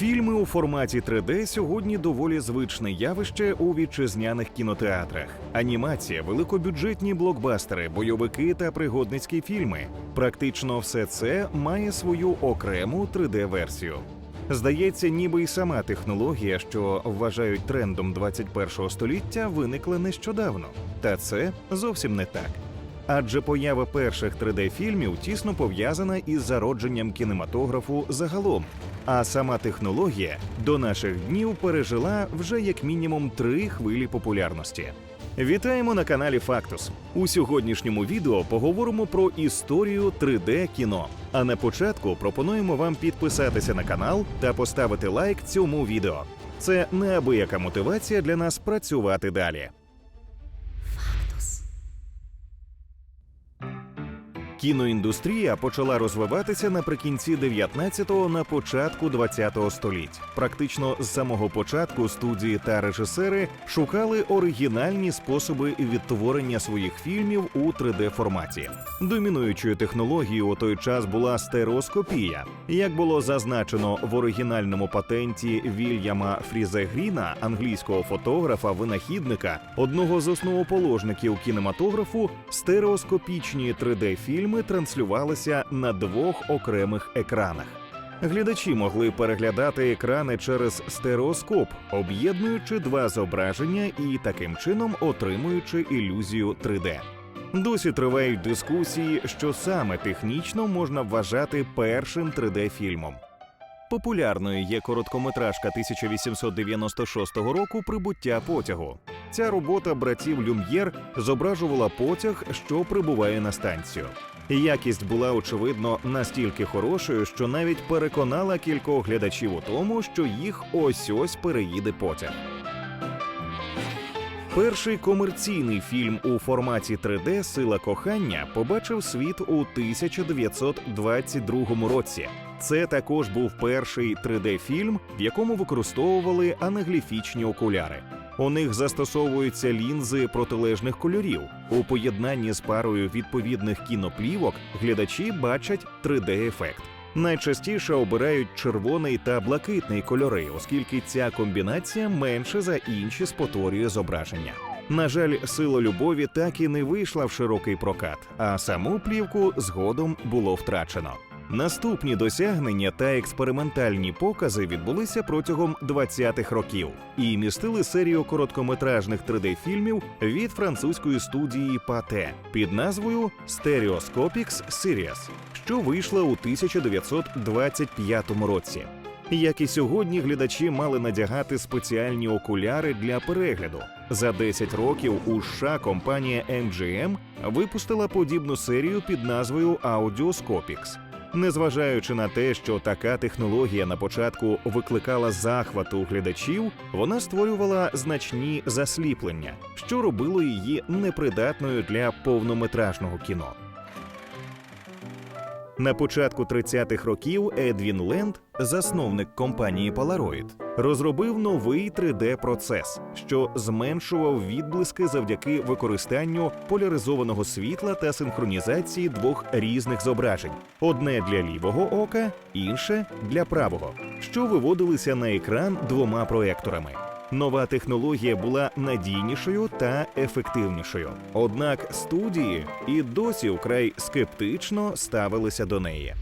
Фільми у форматі 3D сьогодні доволі звичне явище у вітчизняних кінотеатрах. Анімація, великобюджетні блокбастери, бойовики та пригодницькі фільми. Практично все це має свою окрему 3D-версію. Здається, ніби й сама технологія, що вважають трендом 21-го століття, виникла нещодавно. Та це зовсім не так. Адже поява перших 3D-фільмів тісно пов'язана із зародженням кінематографу загалом. А сама технологія до наших днів пережила вже як мінімум три хвилі популярності. Вітаємо на каналі Фактус. У сьогоднішньому відео поговоримо про історію 3D кіно. А на початку пропонуємо вам підписатися на канал та поставити лайк цьому відео. Це неабияка мотивація для нас працювати далі. Кіноіндустрія почала розвиватися наприкінці 19-го на початку 20-го століть. Практично з самого початку студії та режисери шукали оригінальні способи відтворення своїх фільмів у 3D форматі. Домінуючою технологією у той час була стереоскопія. Як було зазначено в оригінальному патенті Вільяма Фрізегріна, англійського фотографа, винахідника, одного з основоположників кінематографу, стереоскопічні 3D-фільми транслювалися на двох окремих екранах. Глядачі могли переглядати екрани через стереоскоп, об'єднуючи два зображення і таким чином отримуючи ілюзію 3D. Досі тривають дискусії, що саме технічно можна вважати першим 3D-фільмом. Популярною є короткометражка 1896 року Прибуття потягу. Ця робота братів Люм'єр зображувала потяг, що прибуває на станцію. Якість була очевидно настільки хорошою, що навіть переконала кількох глядачів у тому, що їх ось ось переїде потяг. Перший комерційний фільм у форматі 3D Сила кохання побачив світ у 1922 році. Це також був перший 3D-фільм, в якому використовували анагліфічні окуляри. У них застосовуються лінзи протилежних кольорів. У поєднанні з парою відповідних кіноплівок глядачі бачать 3D-ефект. Найчастіше обирають червоний та блакитний кольори, оскільки ця комбінація менше за інші спотворює зображення. На жаль, сила любові так і не вийшла в широкий прокат, а саму плівку згодом було втрачено. Наступні досягнення та експериментальні покази відбулися протягом 20-х років і містили серію короткометражних 3D-фільмів від французької студії Пате під назвою Stereoscopics Series, що вийшла у 1925 році. Як і сьогодні, глядачі мали надягати спеціальні окуляри для перегляду. За 10 років у США компанія MGM випустила подібну серію під назвою Audioscopics. Незважаючи на те, що така технологія на початку викликала захват у глядачів, вона створювала значні засліплення, що робило її непридатною для повнометражного кіно. На початку 30-х років Едвін Ленд, засновник компанії Polaroid, розробив новий 3D-процес, що зменшував відблиски завдяки використанню поляризованого світла та синхронізації двох різних зображень: одне для лівого ока, інше для правого, що виводилися на екран двома проекторами. Нова технологія була надійнішою та ефективнішою. Однак студії і досі вкрай скептично ставилися до неї.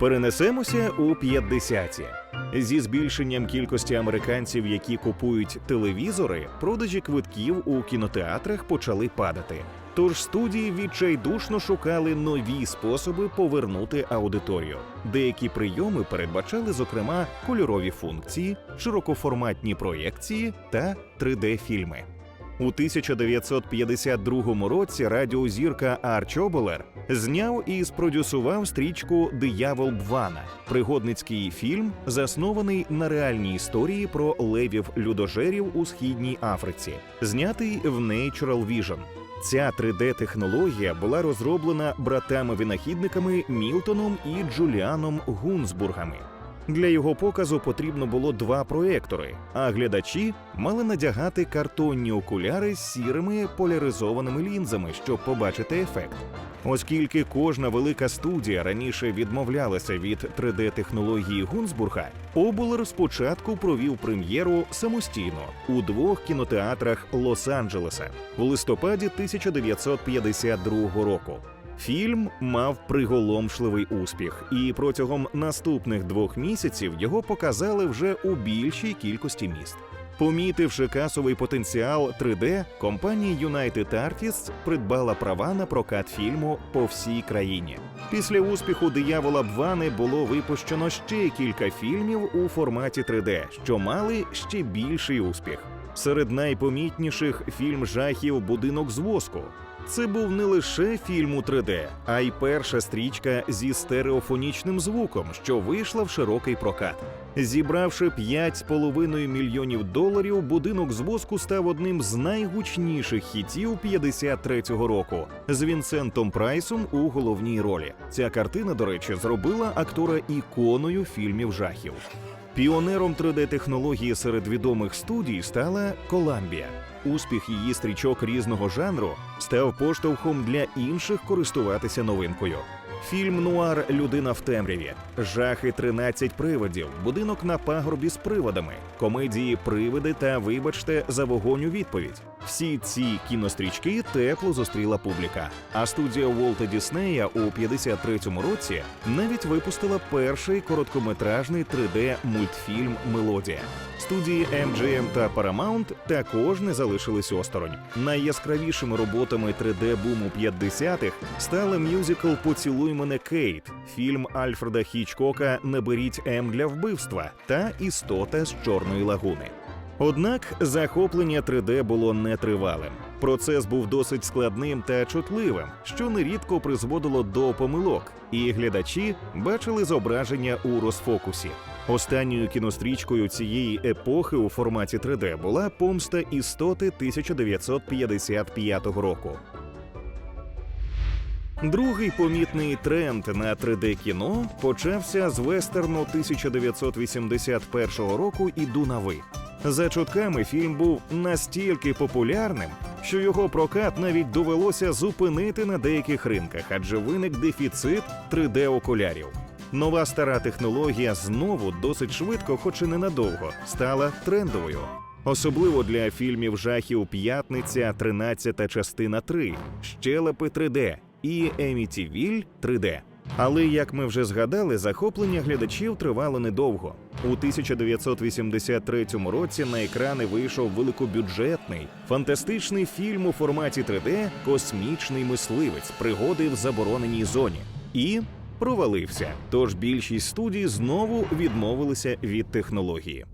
Перенесемося у 50-ті. Зі збільшенням кількості американців, які купують телевізори, продажі квитків у кінотеатрах почали падати. Тож студії відчайдушно шукали нові способи повернути аудиторію. Деякі прийоми передбачали, зокрема, кольорові функції, широкоформатні проєкції та 3D-фільми. У 1952 році радіозірка Арч Обелер зняв і спродюсував стрічку Диявол Бвана, пригодницький фільм, заснований на реальній історії про левів людожерів у східній Африці, знятий в Natural Vision. Ця 3D-технологія була розроблена братами-винахідниками Мілтоном і Джуліаном Гунсбургами. Для його показу потрібно було два проектори, а глядачі мали надягати картонні окуляри з сірими поляризованими лінзами, щоб побачити ефект. Оскільки кожна велика студія раніше відмовлялася від 3D-технології Гунсбурга, Обулер спочатку провів прем'єру самостійно у двох кінотеатрах Лос-Анджелеса в листопаді 1952 року. Фільм мав приголомшливий успіх, і протягом наступних двох місяців його показали вже у більшій кількості міст. Помітивши касовий потенціал 3D, компанія United Artists придбала права на прокат фільму по всій країні. Після успіху диявола Бвани було випущено ще кілька фільмів у форматі 3D, що мали ще більший успіх. Серед найпомітніших фільм жахів Будинок з воску. Це був не лише фільм у 3D, а й перша стрічка зі стереофонічним звуком, що вийшла в широкий прокат. Зібравши 5,5 мільйонів доларів, будинок з воску став одним з найгучніших хітів 53-го року з Вінсентом Прайсом у головній ролі. Ця картина, до речі, зробила актора іконою фільмів жахів. Піонером 3D-технології серед відомих студій стала Коламбія. Успіх її стрічок різного жанру став поштовхом для інших користуватися новинкою. Фільм Нуар Людина в темряві, жахи 13 привидів, будинок на пагорбі з приводами, комедії Привиди та Вибачте за вогонь у відповідь. Всі ці кінострічки тепло зустріла публіка. А студія Волта Діснея у 53-му році навіть випустила перший короткометражний 3D-мультфільм Мелодія. Студії MGM та Paramount також не залишились осторонь. Найяскравішими роботами 3D буму 50-х стали мюзикл Поцілуй мене Кейт, фільм Альфреда Хічкока Не беріть М для вбивства та Істота з Чорної лагуни. Однак захоплення 3D було нетривалим. Процес був досить складним та чутливим, що нерідко призводило до помилок, і глядачі бачили зображення у розфокусі. Останньою кінострічкою цієї епохи у форматі 3D була помста істоти 1955 року. Другий помітний тренд на 3D кіно почався з вестерну 1981 року «Іду на ви». За чутками фільм був настільки популярним, що його прокат навіть довелося зупинити на деяких ринках, адже виник дефіцит 3D-окулярів. Нова стара технологія знову досить швидко, хоч і ненадовго, стала трендовою. Особливо для фільмів жахів П'ятниця, 13 частина 3, Щелепи 3D і Емітівіль 3D. Але як ми вже згадали, захоплення глядачів тривало недовго. У 1983 році на екрани вийшов великобюджетний фантастичний фільм у форматі 3D Космічний мисливець пригоди в забороненій зоні і провалився. Тож більшість студій знову відмовилися від технології.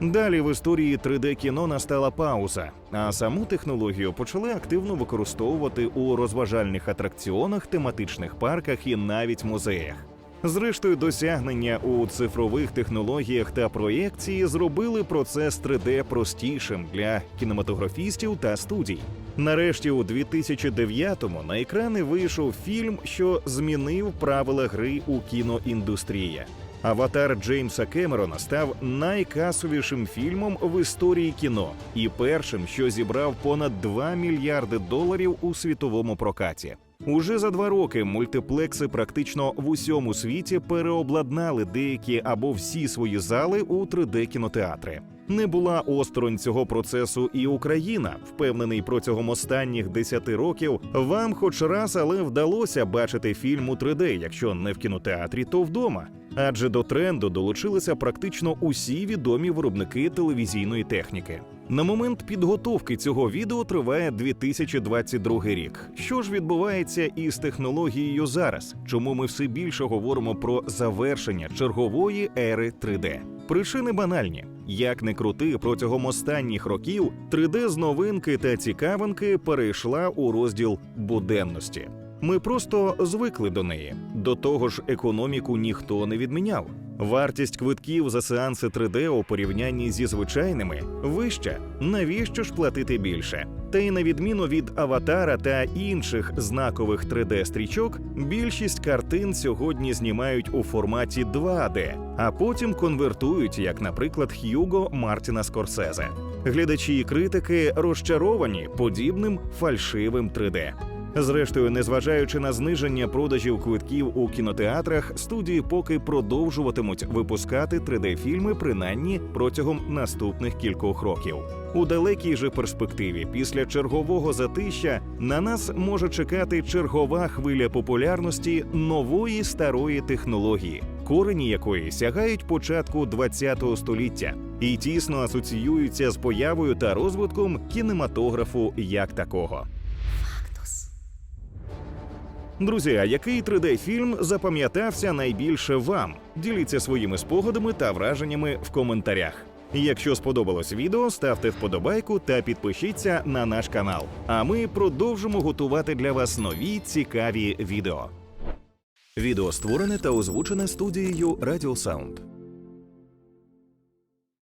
Далі в історії 3D кіно настала пауза, а саму технологію почали активно використовувати у розважальних атракціонах, тематичних парках і навіть музеях. Зрештою, досягнення у цифрових технологіях та проєкції зробили процес 3D простішим для кінематографістів та студій. Нарешті, у 2009-му на екрани вийшов фільм, що змінив правила гри у кіноіндустрії. Аватар Джеймса Кемерона став найкасовішим фільмом в історії кіно і першим, що зібрав понад 2 мільярди доларів у світовому прокаті. Уже за два роки мультиплекси практично в усьому світі переобладнали деякі або всі свої зали у 3D-кінотеатри. Не була осторонь цього процесу і Україна. Впевнений, протягом останніх 10 років вам, хоч раз, але вдалося бачити фільм у 3D, якщо не в кінотеатрі, то вдома. Адже до тренду долучилися практично усі відомі виробники телевізійної техніки. На момент підготовки цього відео триває 2022 рік. Що ж відбувається із технологією зараз? Чому ми все більше говоримо про завершення чергової ери 3D? Причини банальні. Як не крути, протягом останніх років 3D з новинки та цікавинки перейшла у розділ буденності. Ми просто звикли до неї. До того ж, економіку ніхто не відміняв. Вартість квитків за сеанси 3D у порівнянні зі звичайними вища. Навіщо ж платити більше? Та й на відміну від аватара та інших знакових 3D-стрічок, більшість картин сьогодні знімають у форматі 2D, а потім конвертують, як, наприклад, Х'юго Мартіна Скорсезе. Глядачі і критики розчаровані подібним фальшивим 3D. Зрештою, незважаючи на зниження продажів квитків у кінотеатрах, студії поки продовжуватимуть випускати 3D-фільми принаймні протягом наступних кількох років. У далекій же перспективі, після чергового затища, на нас може чекати чергова хвиля популярності нової старої технології, корені якої сягають початку ХХ століття і тісно асоціюються з появою та розвитком кінематографу як такого. Друзі, а який 3D-фільм запам'ятався найбільше вам? Діліться своїми спогадами та враженнями в коментарях. Якщо сподобалось відео, ставте вподобайку та підпишіться на наш канал. А ми продовжимо готувати для вас нові цікаві відео. Відео створене та озвучене студією Радіо Sound.